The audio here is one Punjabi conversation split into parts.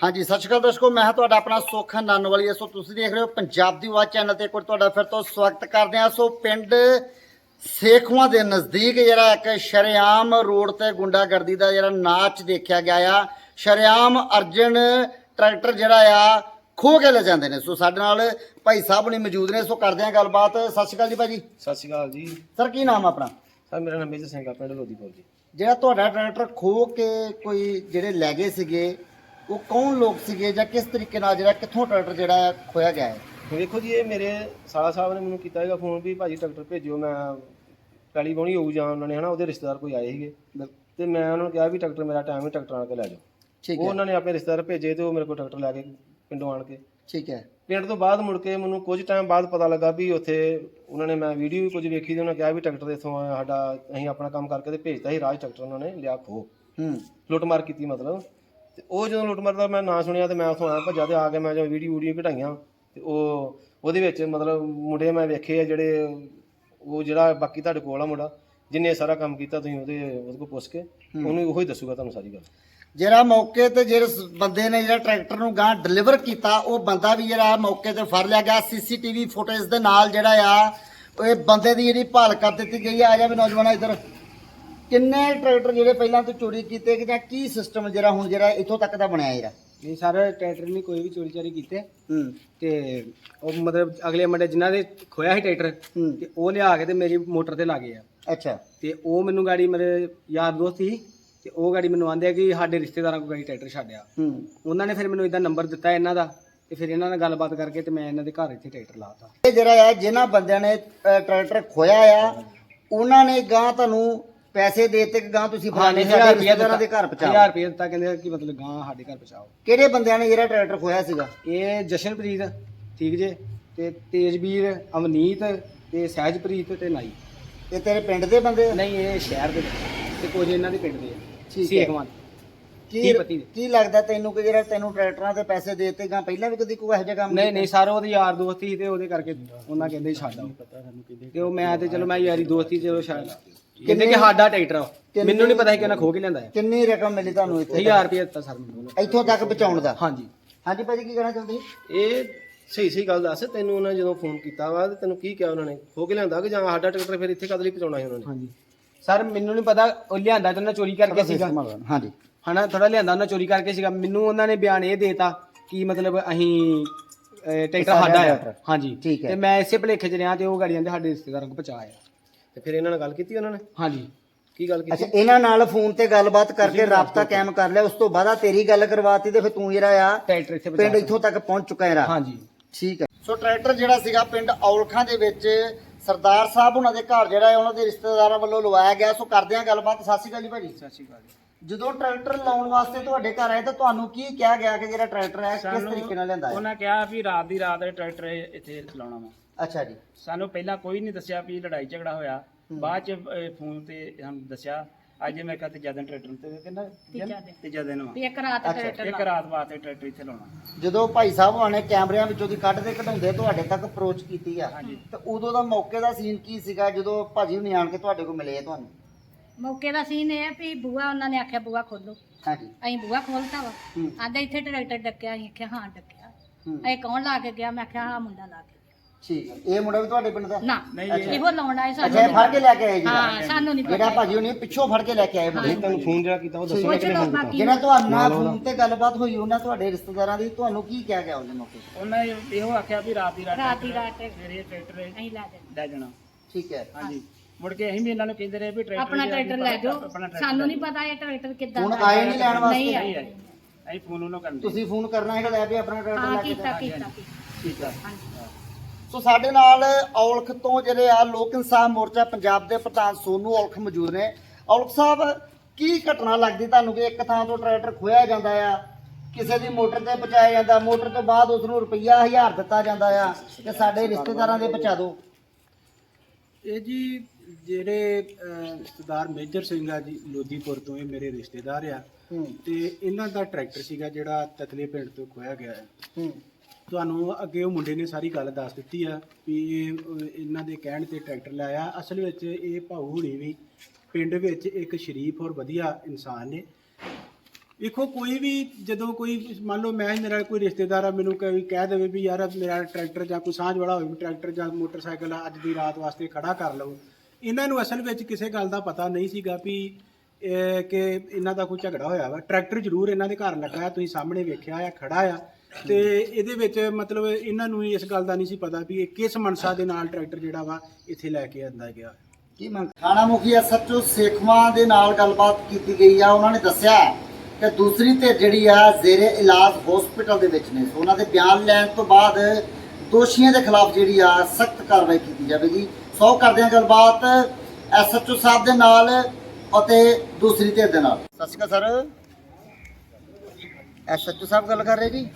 ਹਾਂਜੀ, ਸਤਿ ਸ਼੍ਰੀ ਅਕਾਲ ਦਰਸ਼ਕੋ ਮੈਂ ਹਾਂ ਤੁਹਾਡਾ ਆਪਣਾ ਸੁੱਖ ਨੰਨਵਾਲੀ ਸੋ ਤੁਸੀਂ ਦੇਖ ਰਹੇ ਹੋ ਪੰਜਾਬ ਦੀ ਆਵਾਜ਼ ਚੈਨਲ ਤੇ ਇੱਕ ਵਾਰ ਤੁਹਾਡਾ ਫਿਰ ਤੋਂ ਸਵਾਗਤ ਕਰਦੇ ਹਾਂ। ਸੋ ਪਿੰਡ ਸੇਖਵਾਂ ਦੇ ਨਜ਼ਦੀਕ ਜਿਹੜਾ ਇੱਕ ਸ਼ਰੇਆਮ ਰੋਡ ਤੇ ਗੁੰਡਾਗਰਦੀ ਦਾ ਜਿਹੜਾ ਨਾਚ ਦੇਖਿਆ ਗਿਆ ਆ। ਸ਼ਰੇਆਮ ਅਰਜਨ ਟਰੈਕਟਰ ਜਿਹੜਾ ਆ ਖੋ ਕੇ ਲੈ ਜਾਂਦੇ ਨੇ। ਸੋ ਸਾਡੇ ਨਾਲ ਭਾਈ ਸਾਹਿਬ ਨੇ ਮੌਜੂਦ ਨੇ। ਸੋ ਕਰਦੇ ਹਾਂ ਗੱਲਬਾਤ। ਸਤਿ ਸ਼੍ਰੀ ਅਕਾਲ ਜੀ ਭਾਜੀ। ਸਤਿ ਸ਼੍ਰੀ ਅਕਾਲ ਜੀ। ਸਰ ਕੀ ਨਾਮ ਆ ਆਪਣਾ? ਸਰ ਮੇਰਾ ਨਾਮ ਮੇਜਰ ਸਿੰਘ ਆ ਪਿੰਡ ਲੋਦੀਪੁਰ ਜੀ। ਜਿਹੜਾ ਤੁਹਾਡਾ ਟਰੈਕਟਰ ਖੋ ਕੇ ਕੋਈ ਜਿਹੜੇ ਲੈ ਗਏ ਸੀਗੇ ਉਹ ਕੌਣ ਲੋਕ ਸੀਗੇ ਜਾਂ ਕਿਸ ਤਰੀਕੇ ਨਾਲ ਜਿਹੜਾ ਕਿੱਥੋਂ ਟਰੈਕਟਰ ਜਿਹੜਾ ਆ ਖੋਇਆ ਗਿਆ ਹੈ? ਵੇਖੋ ਜੀ ਇਹ ਮੇਰੇ ਸਾਲਾ ਸਾਹਿਬ ਨੇ ਮੈਨੂੰ ਕੀਤਾ ਹੈਗਾ ਫੋਨ ਵੀ ਭਾਜੀ ਟਰੈਕਟਰ ਭੇਜਿਓ ਮੈਂ ਪੈਲੀ ਬਾਉਣੀ ਹੋਊ ਜਾਂ ਉਹਨਾਂ ਨੇ ਹਨਾ ਉਹਦੇ ਰਿਸ਼ਤੇਦਾਰ ਕੋਈ ਆਏ ਸੀਗੇ। ਤੇ ਮੈਂ ਉਹਨਾਂ ਨੂੰ ਕਿਹਾ ਵੀ ਟਰੈਕਟਰ ਮੇਰਾ ਟਾਈਮ ਹੈ ਟਰੈਕਟਰ ਆਣ ਕੇ ਲੈ ਜਾਓ। ਠੀਕ ਹੈ। ਉਹਨਾਂ ਨੇ ਆਪਣੇ ਰਿਸ਼ਤੇਦਾਰ ਭੇਜੇ ਤੇ ਉਹ ਮੇਰੇ ਕੋਲ ਟਰੈਕਟਰ ਲੈ ਕੇ ਪਿੰਡੋਂ ਆਣ ਕੇ। ਠੀਕ ਹੈ। ਪਿੰਡ ਤੋਂ ਬਾਅਦ ਮੁੜ ਕੇ ਮੈਨੂੰ ਕੁਝ ਟਾਈਮ ਬਾਅਦ ਪਤਾ ਲੱਗਾ ਵੀ ਉੱਥੇ ਉਹਨਾਂ ਨੇ ਮੈਂ ਵੀਡੀਓ ਵੀ ਕੁਝ ਵੇਖੀ ਤੇ ਉਹਨਾਂ ਕਿਹਾ ਵੀ ਟਰੈਕਟਰ ਇੱਥੋਂ ਸਾਡਾ ਅਸੀਂ ਆਪਣਾ ਕੰਮ ਕਰਕੇ ਤੇ ਭੇਜਤਾ ਸੀ ਰਾਜ ਟਰੈਕਟਰ ਉਹਨਾਂ ਨੇ ਲਿਆ ਖੋ ਹੂੰ। ਲੁੱਟਮਾਰ ਕੀਤੀ ਮਤਲਬ। ਤੇ ਉਹ ਜਦੋਂ ਲੁੱਟਮਾਰ ਦਾ ਮੈਂ ਨਾਂ ਸੁਣਿਆ ਤੇ ਮੈਂ ਉੱਥੋਂ ਆਇਆ ਭੱਜਾ ਤੇ ਆ ਕੇ ਮੈਂ ਜਦੋਂ ਵੀਡੀਓ ਵੀਡੀਓ ਘਟਾਈਆਂ ਤੇ ਉਹ ਉਹਦੇ ਵਿੱਚ ਮਤਲਬ ਮੁੰਡੇ ਮੈਂ ਵੇਖੇ ਆ ਜਿਹੜੇ ਉਹ ਜਿਹੜਾ ਬਾਕੀ ਤੁਹਾਡੇ ਕੋਲ ਆ ਮੁੰਡਾ ਜਿੰਨੇ ਸਾਰਾ ਕੰਮ ਕੀਤਾ ਤੁਸੀਂ ਉਹਦੇ ਉਹਦੇ ਕੋਲ ਪੁੱਛ ਕੇ ਉਹਨੂੰ ਉਹੀ ਦੱਸੂਗਾ ਤੁਹਾਨੂੰ ਸਾਰੀ ਗੱਲ। ਜਿਹੜਾ ਮੌਕੇ ਤੇ ਜਿਸ ਬੰਦੇ ਨੇ ਜਿਹੜਾ ਟਰੈਕਟਰ ਨੂੰ ਗਾਂ ਡਿਲੀਵਰ ਕੀਤਾ ਉਹ ਬੰਦਾ ਵੀ ਜਿਹੜਾ ਮੌਕੇ ਤੇ ਫੜ ਲਿਆ ਗਿਆ। ਸੀਸੀਟੀਵੀ ਫੁਟੇਜ ਦੇ ਨਾਲ ਜਿਹੜਾ ਆ ਉਹ ਇਹ ਬੰਦੇ ਦੀ ਜਿਹੜੀ ਭਾਲ ਕਰ ਦਿੱਤੀ ਗਈ ਆ। ਆ ਜਾ ਵੀ ਨੌਜਵਾਨਾ ਇੱਧਰ। ਕਿੰਨੇ ਟਰੈਕਟਰ ਜਿਹੜੇ ਪਹਿਲਾਂ ਤੋਂ ਚੋਰੀ ਕੀਤੇ ਕਿ ਜਾਂ ਕੀ ਸਿਸਟਮ ਜਿਹੜਾ ਹੁਣ ਜਿਹੜਾ ਇੱਥੋਂ ਤੱਕ ਦਾ ਬਣਿਆ ਜਿਹੜਾ? ਇਹ ਸਾਰੇ ਟਰੈਕਟਰ ਨਹੀਂ ਕੋਈ ਵੀ ਚੋਰੀ ਚਾਰੀ ਕੀਤੇ। ਹੂੰ। ਤੇ ਉਹ ਮਤਲਬ ਅਗਲੇ ਮੰਡੇ ਜਿਨ੍ਹਾਂ ਦੇ ਖੋਇਆ ਸੀ ਟਰੈਕਟਰ ਤੇ ਉਹ ਲਿਆ ਕੇ ਤੇ ਮੇਰੀ ਮੋਟਰ ਤੇ ਲਾ ਗਏ ਆ। ਅੱਛਾ। ਤੇ ਉਹ ਮੈਨੂੰ ਗਾੜੀ ਮੇਰੇ ਯਾਰ ਦੋਸਤ ਸੀ ਤੇ ਉਹ ਗਾੜੀ ਮੈਨੂੰ ਆਂਦੇ ਆ ਕਿ ਸਾਡੇ ਰਿਸ਼ਤੇਦਾਰਾਂ ਕੋਲ ਗਾੜੀ ਟਰੈਕਟਰ ਛੱਡਿਆ। ਹੂੰ। ਉਹਨਾਂ ਨੇ ਫਿਰ ਮੈਨੂੰ ਇਦਾਂ ਨੰਬਰ ਦਿੱਤਾ ਇਹਨਾਂ ਦਾ ਤੇ ਫਿਰ ਇਹਨਾਂ ਨਾਲ ਗੱਲਬਾਤ ਕਰਕੇ ਤੇ ਮੈਂ ਇਹਨਾਂ ਦੇ ਘਰ ਇੱਥੇ ਟਰੈਕਟਰ ਲਾਤਾ ਇਹ ਜਿਹੜਾ ਆ ਜਿਨ੍ਹਾਂ ਬੰਦਿਆਂ ਨੇ ਅ, ਟਰੈਕਟਰ ਖੋਇਆ ਆ ਉਹਨਾਂ ਨੇ ਗਾਂ ਤੁਹਾਨੂੰ ਪੈਸੇ ਦੇ ਦਿੱਤੇ ਕਿ ਗਾਂ ਤੁਸੀਂ ਫਲਾਣੇ ਸਾਡੇ ਰਿਸ਼ਤੇਦਾਰਾਂ ਦੇ ਘਰ ਪਹੁੰਚਾਓ? ਰੁਪਏ ਦਿੱਤਾ ਕਹਿੰਦੇ ਕਿ ਮਤਲਬ ਗਾਂ ਸਾਡੇ ਘਰ ਪਹੁੰਚਾਓ। ਕਿਹੜੇ ਬੰਦਿਆਂ ਨੇ ਜਿਹੜਾ ਟਰੈਕਟਰ ਖੋਇਆ ਸੀਗਾ? ਇਹ ਜਸ਼ਨਪ੍ਰੀਤ ਠੀਕ ਜੇ? ਤੇ ਤੇਜਵੀਰ ਅਵਨੀਤ ਤੇ ਸਹਿਜਪ੍ਰੀਤ ਤੇ ਨਾਈ। ਇਹ ਤੇਰੇ ਪਿੰਡ ਦੇ ਬੰਦੇ ਆ? ਨਹੀਂ ਇਹ ਸ਼ਹਿਰ ਦੇ ਵਿੱਚ ਤੇ ਕੁਝ ਇਹਨਾਂ ਦੇ ਪਿੰਡ ਦੇ ਠੀਕ ਹੈ। ਆ ਸੇਖਵਾਨ ਕੀ ਤੀਹ ਪੱਤੀ ਦੇ। ਕੀ ਲੱਗਦਾ ਤੈਨੂੰ ਕਿ ਜਿਹੜਾ ਤੈਨੂੰ ਟਰੈਕਟਰਾਂ ਦੇ ਪੈਸੇ ਦੇ ਦਿੱਤੇ ਗਾਂ ਪਹਿਲਾਂ ਵੀ ਕਦੀ ਕੋਈ ਇਹੋ ਜਿਹਾ ਕੰਮ ਨਹੀਂ ਨਹੀਂ ਸਰ ਉਹਦੇ ਯਾਰ ਦੋਸਤ ਸੀ ਤੇ ਉਹਦੇ ਕਰਕੇ ਉਹਨਾਂ ਕਹਿੰਦੇ ਛੱਡ ਆਓ। ਤੇ ਉਹ ਮੈਂ ਤੇ ਚਲੋ ਮੈਂ ਯਾਰੀ ਦੋਸਤੀ ਚਲੋ ਛੱਡ ਕਹਿੰਦੇ ਕਿ ਸਾਡਾ ਟਰੈਕਟਰ ਆ ਕਿੰਨੇ- ਮੈਨੂੰ ਨਹੀਂ ਪਤਾ ਸੀ ਕਿ ਉਹਨਾਂ ਖੋ ਕੇ ਲਿਆਂਦਾ ਹੈ। ਕਿੰਨੀ ਰਕਮ ਮਿਲੀ ਤੁਹਾਨੂੰ ਇੱਥੇ 1000 ਰੁਪਏ ਦਿੱਤਾ ਸਰ ਮੈਨੂੰ ਇੱਥੋਂ ਤੱਕ ਪਹੁੰਚਾਉਣ ਦਾ? ਹਾਂਜੀ। ਹਾਂਜੀ ਭਾਜੀ ਕੀ ਕਹਿਣਾ ਚਾਹੁੰਦੇ? ਸੀ? ਇਹ ਸਹੀ ਸਹੀ ਗੱਲ ਦੱਸ ਤੈਨੂੰ ਉਹਨਾਂ ਜਦੋਂ ਫੋਨ ਕੀਤਾ ਵਾ ਤੇ ਤੈਨੂੰ ਕੀ ਕਿਹਾ ਉਹਨਾਂ ਨੇ? ਹੋ ਕੇ ਲਿਆਂਦਾ ਕਿ ਜਾਂ ਸਾਡਾ ਟਰੈਕਟਰ ਫਿਰ ਇੱਥੇ ਕਦ ਲਈ ਪਹੁੰਚਾਉਣਾ ਸੀ ਉਹਨਾਂ ਨੇ? ਹਾਂਜੀ। ਸਰ ਮੈਨੂੰ ਨਹੀਂ ਪਤਾ ਉਹ ਲਿਆਂਦਾ ਤਾਂ ਉਹਨਾਂ ਚੋਰੀ ਕਰਕੇ ਸੀਗਾ। ਹਾਂਜੀ। ਹਨਾ ਥੋੜਾ ਲਿਆਂਦਾ ਉਹਨਾਂ ਚੋਰੀ ਕਰਕੇ ਸੀਗਾ। ਮੈਨੂੰ ਉਹਨਾਂ ਨੇ ਬਿਆਨ ਇਹ ਦੇਤਾ ਕਿ ਮਤਲਬ ਅਸੀਂ ਅਹ, ਟਰੈਕਟਰ ਸਾਡਾ। ਆ ਹਾਂਜੀ। ਠੀਕ ਹੈ। ਤੇ ਮੈਂ ਇਸੇ ਭਲੇਖੇ ਚ ਰਿਹਾ ਤੇ ਉਹ ਗਾੜੀਆਂ ਦੇ ਸਾਡੇ ਰਿਸ਼ਤੇਦਾਰਾਂ ਕੋਲ ਪਹੁੰਚਾਇਆ ਤੇ ਫਿਰ ਇਹਨਾਂ ਨਾਲ ਗੱਲ ਕੀਤੀ ਉਹਨਾਂ ਨੇ? ਹਾਂਜੀ। ਕੀ ਗੱਲ ਕੀਤੀ? ਅੱਛਾ ਇਹਨਾਂ ਨਾਲ ਫੋਨ ਤੇ ਗੱਲਬਾਤ ਕਰਕੇ ਰਾਬਤਾ ਕਾਇਮ ਕਰ ਲਿਆ। ਉਸ ਤੋਂ ਬਾਅਦ ਆ ਤੇਰੀ ਗੱਲ ਕਰਵਾਤੀ ਤੇ ਫਿਰ ਤੂੰ ਜਿਹੜਾ ਆ ਟਰੈਕਟਰ ਇੱਥੇ ਪਿੰਡ ਪਹੁੰਚਾਇਆ ਇੱਥੋਂ ਤੱਕ ਪਹੁੰਚ ਚੁੱਕਾ ਹੈ ਰਾ। ਹਾਂਜੀ। ਠੀਕ ਹੈ। ਸੋ ਟਰੈਕਟਰ ਜਿਹੜਾ ਸੀਗਾ ਪਿੰਡ ਔਲਖਾਂ ਦੇ ਵਿੱਚ ਸਰਦਾਰ ਸਾਹਿਬ ਉਹਨਾਂ ਦੇ ਘਰ ਜਿਹੜਾ ਹੈ ਉਹਨਾਂ ਦੇ ਰਿਸ਼ਤੇਦਾਰਾਂ ਵੱਲੋਂ ਲਵਾਇਆ ਗਿਆ। ਸੋ ਕਰਦੇ ਹਾਂ ਗੱਲਬਾਤ। ਸਤਿ ਸ਼੍ਰੀ ਅਕਾਲ ਜੀ ਭਾਜੀ। ਸਤਿ ਸ਼੍ਰੀ ਅਕਾਲ ਜਦੋਂ ਟਰੈਕਟਰ ਲਾਉਣ ਵਾਸਤੇ ਤੁਹਾਡੇ ਘਰ ਆਏ ਤਾਂ ਤੁਹਾਨੂੰ ਕੀ ਕਿਹਾ ਗਿਆ ਕਿ ਜਿਹੜਾ ਟਰੈਕਟਰ ਹੈ ਕਿਸ ਤਰੀਕੇ ਨਾਲ ਲੈਂਦਾ ਹੈ? ਉਹਨਾਂ ਕਿਹਾ ਵੀ ਰਾਤ ਦੀ ਰਾਤ ਇਹ ਟਰੈਕਟਰ ਇਹ ਇੱਥੇ ਲਾਉਣਾ ਵਾ। ਅੱਛਾ ਜੀ। ਸਾਨੂੰ ਪਹਿਲਾਂ ਕੋਈ ਨਹੀਂ ਦੱਸਿਆ ਵੀ ਲੜਾਈ ਝਗੜਾ ਹੋਇਆ। ਬਾਅਦ ਚ ਫੋਨ ਤੇ ਸਾਨੂੰ ਦੱਸਿਆ ਅੱਜ ਮੈਂ ਕਿਹਾ ਤੀਜਾ ਦਿਨ ਟਰੈਕਟਰ ਤੇ ਕਹਿੰਦਾ ਤੀਜਾ ਦਿਨ। ਵਾ। ਇੱਕ ਰਾਤ ਟਰੈਕਟਰ ਇੱਕ ਰਾਤ ਵਾਸਤੇ ਟਰੈਕਟਰ ਇੱਥੇ ਲਾਉਣਾ। ਜਦੋਂ ਭਾਈ ਸਾਹਿਬ ਆਣੇ ਕੈਮਰਿਆਂ ਵਿੱਚੋਂ ਦੀ ਕੱਢਦੇ ਕਢਾਉਂਦੇ ਤੁਹਾਡੇ ਤੱਕ ਅਪਰੋਚ ਕੀਤੀ ਆ ਤਾਂ ਉਦੋਂ ਦਾ ਮੌਕੇ ਦਾ ਸੀਨ ਕੀ ਸੀਗਾ ਜਦੋਂ ਭਾਜੀ ਹੁਣੀ ਆਣ ਕੇ ਤੁਹਾਡੇ ਕੋਲ ਮਿਲੇ ਆ ਤੁਹਾਨੂੰ? ਮੌਕੇ ਦਾ ਸੀਨ ਇਹ ਆ ਵੀ ਬੂਆ ਉਹਨਾਂ ਨੇ ਆਖਿਆ ਬੂਆ ਖੋਲੋ। ਹਾਂਜੀ। ਅਸੀਂ ਬੂਆ ਖੋਲਤਾ ਵਾ। ਹੂੰ। ਆਂਦੇ ਇੱਥੇ ਟਰੈਕਟਰ ਡੱਕਿਆ ਅਸੀਂ ਆਖਿਆ ਹਾਂ ਡੱਕਿਆ। ਹੂੰ। ਅਸੀਂ ਕੌਣ ਲਾ ਕੇ ਗਿਆ? ਮੈਂ ਆਖਿਆ ਹਾਂ ਮੁੰਡਾ ਲਾ ਕੇ। ਠੀਕ ਹੈ ਇਹ ਮੁੰਡਾ ਵੀ ਤੁਹਾਡੇ ਪਿੰਡ ਦਾ? ਨਾ ਨਹੀਂ, ਇਹੋ ਲਾਉਣ ਆਏ ਅੱਛਾ ਇਹ ਫੜ ਕੇ ਲੈ ਕੇ ਆਏ ਜੀ। ਹਾਂ ਸਾਨੂੰ ਨਹੀਂ ਜਿਹੜਾ ਪਤਾ। ਭਾਜੀ ਹੁਣੀ ਪਿੱਛੋਂ ਫੜ ਕੇ ਲੈ ਕੇ ਆਏ ਮੁੰਡੇ। ਤੁਹਾਨੂੰ ਫੋਨ ਜਿਹੜਾ ਕੀਤਾ ਉਹ ਦੱਸੋ। ਪੁੱਛ ਲਓ ਬਾਕੀ ਜਿਹੜਾ ਤੁਹਾਡੇ ਨਾਲ ਫੋਨ ਤੇ ਗੱਲਬਾਤ ਹੋਈ ਉਹਨਾਂ ਤੁਹਾਡੇ ਰਿਸ਼ਤੇਦਾਰਾਂ ਦੀ ਤੁਹਾਨੂੰ ਕੀ ਕਿਹਾ ਗਿਆ ਉਹਦੇ ਮੌਕੇ? ਤੇ? ਉਹਨਾਂ ਇਹੋ ਆਖਿਆ ਵੀ ਰਾਤ ਦੀ ਰਾਤ ਰਾਤ ਦੀ ਰਾਤ ਇਹ ਟਰੈਕਟਰ ਅਸੀਂ ਲੈ ਜਾਣਾ। ਲੈ ਜਾਣਾ। ਠੀਕ ਹੈ। ਹਾਂਜੀ। ਮੁੜ ਕੇ ਅਸੀਂ ਵੀ ਇਹਨਾਂ ਨੂੰ ਕਹਿੰਦੇ ਰਹੇ ਵੀ ਟਰੈਕਟਰ ਆਪਣਾ ਟਰੈਕਟਰ ਲੈ ਜਾਓ। ਸਾਨੂੰ ਨਹੀਂ ਪਤਾ ਇਹ ਟਰੈਕਟਰ ਕਿੱਦਾਂ ਹੁਣ ਦਾ ਆਏ ਨਹੀਂ ਲੈਣ ਵਾਸਤੇ? ਨਹੀਂ ਆਏ। ਅਸੀਂ ਫੋਨ ਉਹਨੂੰ ਕਰਨ। ਦੇ ਤੁਸੀਂ ਫੋਨ ਕਰਨਾ ਹੈਗਾ ਲੈ ਵੀ ਆਪਣਾ ਟਰੈਕਟਰ ਹਾਂ ਲੈ ਕੇ ਕੀਤਾ ਕੀਤਾ ਕੀਤਾ। ਠੀਕ ਆ ਹਾਂਜੀ। ਸੋ ਸਾਡੇ ਨਾਲ ਔਲਖ ਤੋਂ ਜਿਹੜੇ ਆ ਲੋਕ ਇਨਸਾਫ ਮੋਰਚਾ ਪੰਜਾਬ ਦੇ ਪ੍ਰਧਾਨ ਸੋਨੂ ਔਲਖ ਮੌਜੂਦ ਨੇ। ਔਲਖ ਸਾਹਿਬ ਕੀ ਘਟਨਾ ਲੱਗਦੀ ਤੁਹਾਨੂੰ ਕਿ ਇੱਕ ਥਾਂ ਤੋਂ ਟਰੈਕਟਰ ਖੋਇਆ ਜਾਂਦਾ ਆ ਕਿਸੇ ਦੀ ਮੋਟਰ ਤੇ ਪਹੁੰਚਾਇਆ ਜਾਂਦਾ ਮੋਟਰ ਤੋਂ ਬਾਅਦ ਉਸ ਨੂੰ ਰੁਪਈਆ 1000 ਦਿੱਤਾ ਜਾਂਦਾ ਆ ਕਿ ਸਾਡੇ ਰਿਸ਼ਤੇਦਾਰਾਂ ਦੇ ਪਹੁੰਚਾ ਦਿਓ। ਇਹ ਜੀ ਜਿਹੜੇ ਅਹ, ਸਰਦਾਰ ਮੇਜਰ ਸਿੰਘ ਆ ਜੀ ਲੋਧੀਪੁਰ ਤੋਂ ਇਹ ਮੇਰੇ ਰਿਸ਼ਤੇਦਾਰ ਆ ਤੇ ਇਹਨਾਂ ਦਾ ਟਰੈਕਟਰ ਸੀਗਾ ਜਿਹੜਾ ਤਤਲੇ ਪਿੰਡ ਤੋਂ ਖੋਇਆ ਗਿਆ ਹੈ ਹੂੰ। ਤੁਹਾਨੂੰ ਅੱਗੇ ਉਹ ਮੁੰਡੇ ਨੇ ਸਾਰੀ ਗੱਲ ਦੱਸ ਦਿੱਤੀ ਆ ਵੀ ਇਹ ਇਹਨਾਂ ਦੇ ਕਹਿਣ ਤੇ ਟਰੈਕਟਰ ਲਾਇਆ। ਅਸਲ ਵਿੱਚ ਇਹ ਭਾਊ ਹੁਣੀ ਵੀ ਪਿੰਡ ਵਿੱਚ ਇੱਕ ਸ਼ਰੀਫ ਔਰ ਵਧੀਆ ਇਨਸਾਨ ਨੇ। ਵੇਖੋ ਕੋਈ ਵੀ ਜਦੋਂ ਕੋਈ ਮੰਨ ਲਓ ਮੈਂ ਮੇਰਾ ਕੋਈ ਰਿਸ਼ਤੇਦਾਰ ਆ ਮੈਨੂੰ ਕੋਈ ਕਹਿ ਦੇਵੇ ਵੀ ਯਾਰ ਮੇਰਾ ਟਰੈਕਟਰ ਜਾਂ ਕੋਈ ਸਾਂਝ ਵਾਲਾ ਹੋਵੇ ਟਰੈਕਟਰ ਜਾਂ ਮੋਟਰਸਾਈਕਲ ਅੱਜ ਦੀ ਰਾਤ ਵਾਸਤੇ ਖੜਾ ਕਰ ਲਓ। ਇਹਨਾਂ ਨੂੰ ਅਸਲ ਵਿੱਚ ਕਿਸੇ ਗੱਲ ਦਾ ਪਤਾ ਨਹੀਂ ਸੀਗਾ ਵੀ ਕਿ ਇਹਨਾਂ ਦਾ ਕੋਈ ਝਗੜਾ ਹੋਇਆ ਵਾ। ਟਰੈਕਟਰ ਜ਼ਰੂਰ ਇਹਨਾਂ ਦੇ ਘਰ ਲੱਗਾ ਹੈ, ਤੁਸੀਂ ਸਾਹਮਣੇ ਵੇਖਿਆ ਆ ਖੜਾ ਆ। ਤੇ ਇਹਦੇ ਵਿੱਚ ਮਤਲਬ ਇਹਨਾਂ ਨੂੰ ਇਸ ਗੱਲ ਦਾ ਨਹੀਂ ਸੀ ਪਤਾ ਵੀ ਇਹ ਕਿਸ ਮਨਸਾ ਦੇ ਨਾਲ ਟਰੈਕਟਰ ਜਿਹੜਾ ਵਾ ਇੱਥੇ ਲੈ ਕੇ ਆਂਦਾ ਗਿਆ। ਕੀ ਮੰਗ? ਥਾਣਾ ਮੁਖੀ ਐਸਐਚਓ ਸੇਖਵਾਂ ਦੇ ਨਾਲ ਗੱਲਬਾਤ ਕੀਤੀ ਗਈ ਆ। ਉਹਨਾਂ ਨੇ ਦੱਸਿਆ ਕਿ ਦੂਸਰੀ ਧਿਰ ਜਿਹੜੀ ਆ ਜ਼ੇਰੇ ਇਲਾਜ ਹਸਪੀਟਲ ਦੇ ਵਿੱਚ ਨੇ। ਉਹਨਾਂ ਦੇ ਬਿਆਨ ਲੈਣ ਤੋਂ ਬਾਅਦ ਦੋਸ਼ੀਆਂ ਦੇ ਖਿਲਾਫ ਜਿਹੜੀ ਆ ਸਖਤ ਕਾਰਵਾਈ ਕੀਤੀ ਜਾਵੇਗੀ। ਸੋ ਕਰਦੇ ਹਾਂ ਗੱਲਬਾਤ ਐਸਐਚਓ ਸਾਹਿਬ ਦੇ ਨਾਲ ਅਤੇ ਦੂਸਰੀ ਧਿਰ ਦੇ ਨਾਲ। ਸਤਿ ਸ਼੍ਰੀ ਅਕਾਲ ਸਰ। ਐਸਐਚਓ ਸਾਹਿਬ ਗੱਲ ਕਰ ਰਹੇ ਜੀ?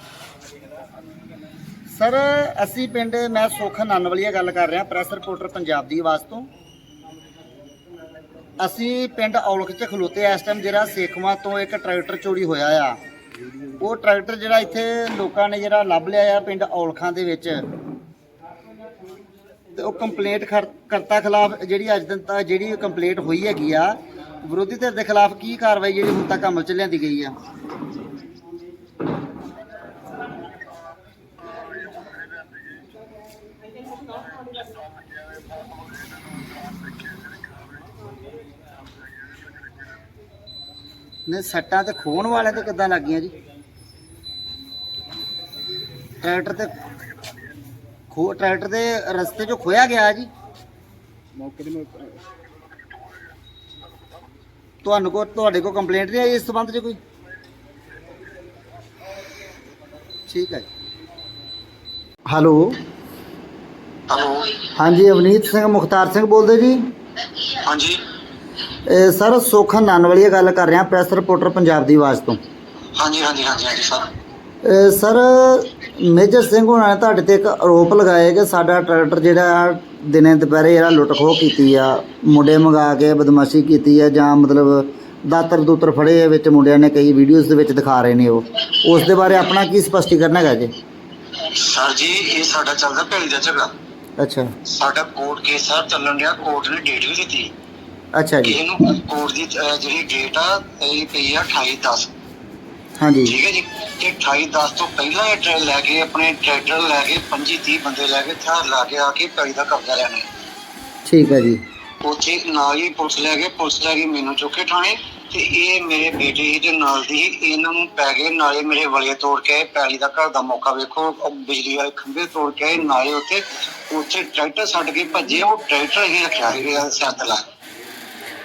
ਸਰ, ਅਸੀਂ ਪਿੰਡ, ਮੈਂ ਸੋਖਾ ਨਾਨਵਾਲੀਆ ਗੱਲ ਕਰ ਰਿਹਾ, ਪ੍ਰੈਸ ਰਿਪੋਰਟਰ ਪੰਜਾਬ ਦੀ ਆਵਾਜ਼ ਤੋਂ। ਅਸੀਂ ਪਿੰਡ ਔਲਖ ਚ ਖਲੋਤੇ ਇਸ ਟਾਈਮ ਜਿਹੜਾ ਸੇਖਵਾਂ ਤੋਂ ਇੱਕ ਟਰੈਕਟਰ ਚੋਰੀ ਹੋਇਆ ਆ। ਉਹ ਟਰੈਕਟਰ ਜਿਹੜਾ ਇੱਥੇ ਲੋਕਾਂ ਨੇ ਜਿਹੜਾ ਲੱਭ ਲਿਆ ਆ ਪਿੰਡ ਔਲਖਾਂ ਦੇ ਵਿੱਚ। ਤੇ ਉਹ ਕੰਪਲੇਂਟ ਕਰਤਾ ਖਿਲਾਫ ਜਿਹੜੀ ਅੱਜ ਦਿਨ ਤੱਕ ਜਿਹੜੀ ਕੰਪਲੇਂਟ ਹੋਈ ਹੈਗੀ ਆ, ਵਿਰੋਧੀ ਧਿਰ ਦੇ ਖਿਲਾਫ ਕੀ ਕਾਰਵਾਈ ਜਿਹੜੀ ਹੁਣ ਤੱਕ ਅਮਲ ਚ ਲਿਆਂਦੀ ਗਈ ਆ? ਨੇ ਸੱਟਾਂ ਤੇ ਖੋਣ ਵਾਲੇ ਤੇ ਕਿੱਦਾਂ ਲੱਗੀਆਂ ਜੀ? ਟਰੈਕਟਰ ਤੇ ਖੋ ਟਰੈਕਟਰ ਦੇ ਰਸਤੇ 'ਚੋਂ ਖੋਇਆ ਗਿਆ ਜੀ। ਮੌਕੇ ਤੇ ਤੁਹਾਨੂੰ ਕੋ ਤੁਹਾਡੇ ਕੋ ਕੰਪਲੇਂਟ ਨਹੀਂ ਆਈ ਇਸ ਸੰਬੰਧ 'ਚ ਕੋਈ? ਠੀਕ ਹੈ ਹੈਲੋ। ਹੈਲੋ। ਹਾਂਜੀ ਅਵਨੀਤ ਸਿੰਘ ਮੁਖਤਾਰ ਸਿੰਘ ਬੋਲਦੇ ਜੀ? ਹਾਂਜੀ। ਸਰ ਸੋਖਾ ਨਾਨਵਾਲੀਆ ਗੱਲ ਕਰ ਰਿਹਾ ਪ੍ਰੈਸ ਰਿਪੋਰਟਰ ਪੰਜਾਬ ਦੀ ਆਵਾਜ਼ ਤੋਂ। ਹਾਂਜੀ ਹਾਂਜੀ ਹਾਂਜੀ ਹਾਂਜੀ ਸਰ। ਸਰ ਮੇਜਰ ਸਿੰਘ ਹੋਣਾ ਨੇ ਤੁਹਾਡੇ ਤੇ ਇੱਕ ਆਰੋਪ ਲਗਾਇਆ ਕਿ ਸਾਡਾ ਟਰੈਕਟਰ ਜਿਹੜਾ ਦਿਨੇ ਦੁਪਹਿਰੇ ਜਿਹੜਾ ਲੁੱਟ ਖੋਹ ਕੀਤੀ ਆ ਮੁੰਡੇ ਮੰਗਾ ਕੇ ਬਦਮਾਸ਼ੀ ਕੀਤੀ ਆ ਜਾਂ ਮਤਲਬ ਦਾਤਰ ਦੂਤਰ ਫੜੇ ਆ ਵਿੱਚ ਮੁੰਡਿਆਂ ਨੇ ਕਈ ਵੀਡੀਓਜ਼ ਦੇ ਵਿੱਚ ਦਿਖਾ ਰਹੇ ਨੇ ਉਹ। ਉਸ ਦੇ ਬਾਰੇ ਆਪਣਾ ਕੀ ਸਪਸ਼ਟੀਕਰਨ ਹੈਗਾ ਜੀ? ਸਰ ਜੀ ਇਹ ਸਾਡਾ ਚੱਲਦਾ ਭੈਲੀ ਦਾ ਝਗੜਾ। ਅੱਛਾ। ਸਾਡਾ ਕੋਰਟ ਕੇਸ ਸਰ ਚੱਲਣ ਡਿਆ ਕੋਰਟ ਨੇ ਡੇਟ ਵੀ ਦਿੱਤੀ। ਅੱਛਾ ਜੀ। ਇਹਨੂੰ ਕੋਰਟ ਦੀ ਅਹ, ਜਿਹੜੀ ਡੇਟ ਆ ਇਹ ਪਈ ਆ 28 10 ਹਾਂਜੀ। ਠੀਕ ਹੈ ਜੀ? ਤੇ 28 10 ਤੋਂ ਪਹਿਲਾਂ ਇਹ ਟਰੈ- ਲੈ ਕੇ ਆਪਣੇ ਟਰੈਕਟਰ ਲੈ ਕੇ 25 30 ਬੰਦੇ ਲੈ ਕੇ ਥਾਰ ਲਾ ਕੇ ਆ ਕੇ ਭੈਲੀ ਦਾ ਕਬਜ਼ਾ ਲੈਣਾ ਹੈ। ਠੀਕ ਹੈ ਜੀ। ਉੱਥੇ ਨਾਲ ਹੀ ਪੁਲਿਸ ਲੈ ਗਏ ਪੁਲਿਸ ਲੈ ਗਈ ਮੈਨੂੰ ਚੁੱਕੇ ਥਾਣੇ ਤੇ ਇਹ ਮੇਰੇ ਬੇਟੇ ਤੇ ਨਾਲ ਦੀ ਸੀ, ਇਹਨਾਂ ਨੂੰ ਪੈ ਗਏ ਨਾਲੇ ਮੇਰੇ ਵਲੇ ਤੋੜ ਕੇ ਆਏ, ਪੈਲੀ ਦਾ ਘਰ ਦਾ ਮੌਕਾ ਵੇਖੋ ਉਹ ਬਿਜਲੀ ਵਾਲੇ ਖੰਭੇ ਤੋੜ ਕੇ ਆਏ, ਨਾਲੇ ਉੱਥੇ ਉੱਥੇ ਟਰੈਕਟਰ ਛੱਡ ਕੇ ਭੱਜੇ ਉਹ ਟਰੈਕਟਰ ਹੀ ਰੱਖਿਆ ਸੀ ਸੱਤ ਲਾ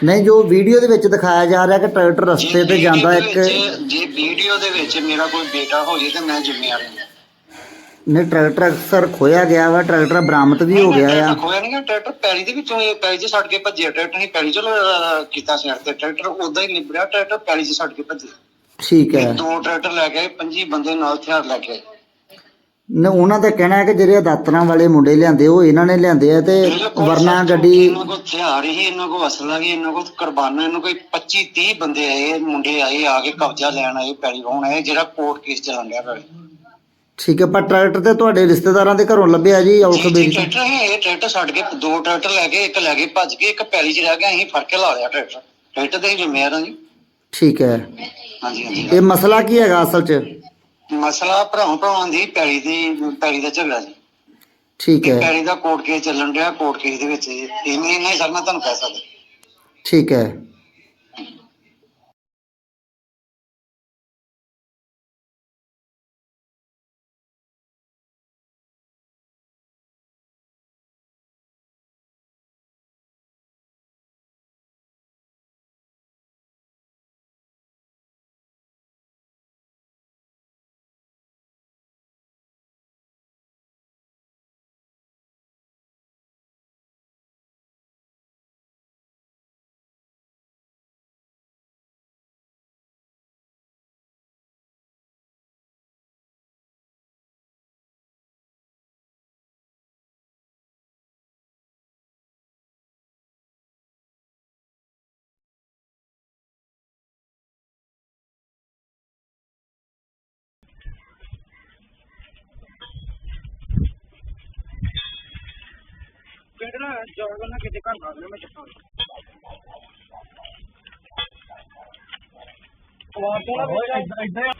ਨਹੀਂ ਜੋ ਵੀਡੀਓ ਦੇ ਵਿੱਚ ਦਿਖਾਇਆ ਜਾ ਰਿਹਾ ਕਿ ਟਰੈਕਟਰ ਰਸਤੇ ਤੇ ਜਾਂਦਾ ਇੱਕ ਜੇ ਵੀਡੀਓ ਦੇ ਵਿੱਚ ਮੇਰਾ ਕੋਈ ਬੇਟਾ ਹੋ ਜੇ ਤੇ ਮੈਂ ਜ਼ਿੰਮੇਵਾਰ ਹਾਂ। ਨੇ ਟਰੈਕਟਰ ਅਕਸਰ ਖੋਇਆ ਗਿਆ ਵਾ ਟਰੈਕਟਰ ਬਰਾਮਦ ਵੀ ਹੋ ਗਿਆ ਆ। ਟਰੈਕਟਰ ਖੋਇਆ ਨਹੀਂ ਟਰੈਕਟਰ ਪੈਲੀ ਦੇ ਵਿੱਚੋਂ ਇਹ ਪੈਲੀ 'ਚ ਛੱਡ ਕੇ ਭੱਜਿਆ ਟਰੈਕਟਰ ਨਹੀਂ ਪੈਲੀ 'ਚ ਅਹ, ਕੀਤਾ ਸੀ ਤੇ ਟਰੈਕਟਰ ਉਦਾਂ ਹੀ ਨਿਬੜਿਆ ਟਰੈਕਟਰ ਪੈਲੀ 'ਚ ਛੱਡ ਕੇ ਭੱਜਿਆ। ਠੀਕ ਹੈ। ਦੋ ਟਰੈਕਟਰ ਲੈ ਕੇ ਆਏ 25 ਬੰਦੇ ਨਾਲ ਹਥਿਆਰ ਲੈ ਕੇ ਨੇ ਉਹਨਾਂ ਦਾ ਕਹਿਣਾ ਹੈ ਕਿ ਜਿਹੜੇ ਦਾਤਰਾਂ ਵਾਲੇ ਮੁੰਡੇ ਲਿਆਂਦੇ ਉਹ ਇਹਨਾਂ ਨੇ ਲਿਆਂਦੇ ਆ ਤੇ ਵਰਨਾ ਗੱਡੀ ਇਹਨਾਂ ਕੋਲ ਹਥਿਆਰ ਹੀ ਇਹਨਾਂ ਕੋਲ ਅਸਲਾ ਹੀ ਇਹਨਾਂ ਕੋਲ ਕੁਰਬਾਨਾ ਇਹਨਾਂ ਕੋਈ 25 30 ਬੰਦੇ ਆਏ ਮੁੰਡੇ ਆਏ ਆ ਕੇ ਕਬਜ਼ਾ ਲੈਣ ਆਏ ਪੈਲੀ ਵਾਉਣ ਆਏ ਜਿਹੜਾ ਕੋਰਟ ਕੇਸ ਚੱਲਣ ਡਿਆ ਪਿਆ। ਠੀਕ ਹੈ ਪਰ ਟਰੈਕਟਰ ਤੇ ਤੁਹਾਡੇ ਰਿਸ਼ਤੇਦਾਰਾਂ ਦੇ ਘਰੋਂ ਲੱਭਿਆ ਜੀ ਔਖ ਬੇਰੀ ਟਰੈਕਟਰ ਹੈ ਇਹ ਟਰੈਕਟਰ ਛੱਡ ਕੇ ਦੋ ਟਰੈਕਟਰ ਲੈ ਕੇ ਇੱਕ ਲੈ ਕੇ ਭੱਜ ਕੇ ਇੱਕ ਪੈਲੀ 'ਚ ਰਹਿ ਗਿਆ ਅਸੀਂ ਫੜ ਕੇ ਲਾ ਲਿਆ ਟਰੈਕਟਰ। ਟਰੈਕਟਰ ਦੇ ਹੀ ਜ਼ਿੰਮੇਵਾਰ ਹਾਂ ਜੀ। ਠੀਕ ਹੈ। ਹਾਂਜੀ ਹਾਂਜੀ। ਇਹ ਮਸਲਾ ਕੀ ਹੈਗਾ ਅਸਲ 'ਚ? ਮਸਲਾ ਭਰਾਵਾਂ ਭਰਾਵਾਂ ਦੀ ਪੈਲੀ ਦੀ ਪੈਲੀ ਦਾ ਝਗੜਾ ਜੀ। ਠੀਕ ਹੈ। ਪੈਲੀ ਦਾ ਕੋਰਟ ਕੇਸ ਚੱਲਣ ਡਿਆ ਕੋਰਟ ਕੇਸ ਦੇ ਵਿੱਚ। ਇੰਨੇ ਇੰਨੇ ਸਰ ਮੈਂ ਤੁਹਾਨੂੰ ਕਹਿ ਸਕਦਾ। ਠੀਕ ਹੈ। ਕਿਹੜਾ ਜੋਗ ਨਾ ਕਿਤੇ ਘਰ ਦਾ ਮੈਂ ਚੱਪਾਂ ਵਾਰ ਤੋਂ ਨਾ ਇਦਾਂ